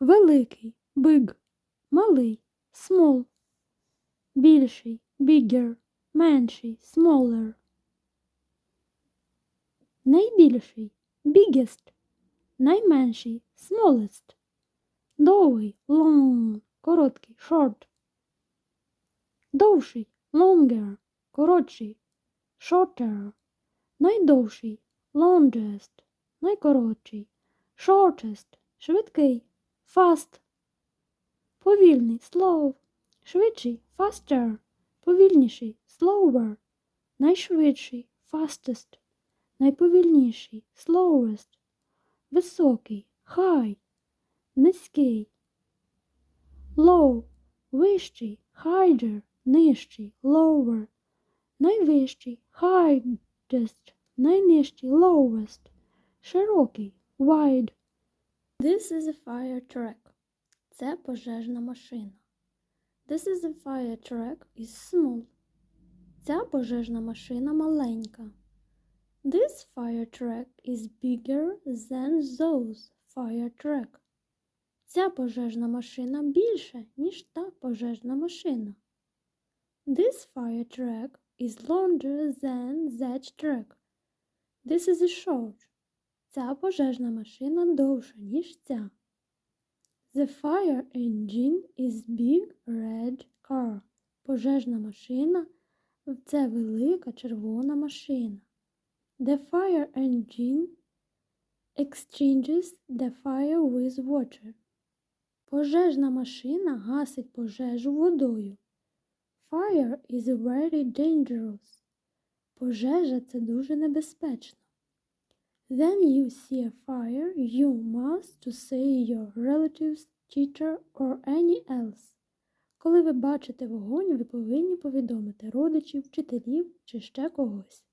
великий, big, малий, small, більший, bigger, менший, smaller, найбільший, biggest, найменший, smallest, довгий, long, короткий, short, довший, longer, коротший, shorter, найдовший, longest, найкоротший, shortest, швидкий, fast, повільний, slow, швидший, faster, повільніший, slower, найшвидший, fastest, найповільніший, slowest, високий, high, низький, low, вищий, higher, нижчий, lower, найвищий, highest, найнижчий, lowest, широкий, wide. This is a fire truck. Це пожежна машина. This is a fire truck is small. Ця пожежна машина маленька. This fire truck is bigger than those fire truck. Ця пожежна машина більша, ніж та пожежна машина. This fire truck is longer than that truck. This is a short. Ця пожежна машина довша, ніж ця. The fire engine is big red car. Пожежна машина це велика червона машина. The fire engine exchanges the fire with water. Пожежна машина гасить пожежу водою. Fire is very dangerous. Пожежа це дуже небезпечно. Then you see a fire, you must to say your relatives, teacher or any else. Коли ви бачите вогонь, ви повинні повідомити родичів, вчителів чи ще когось.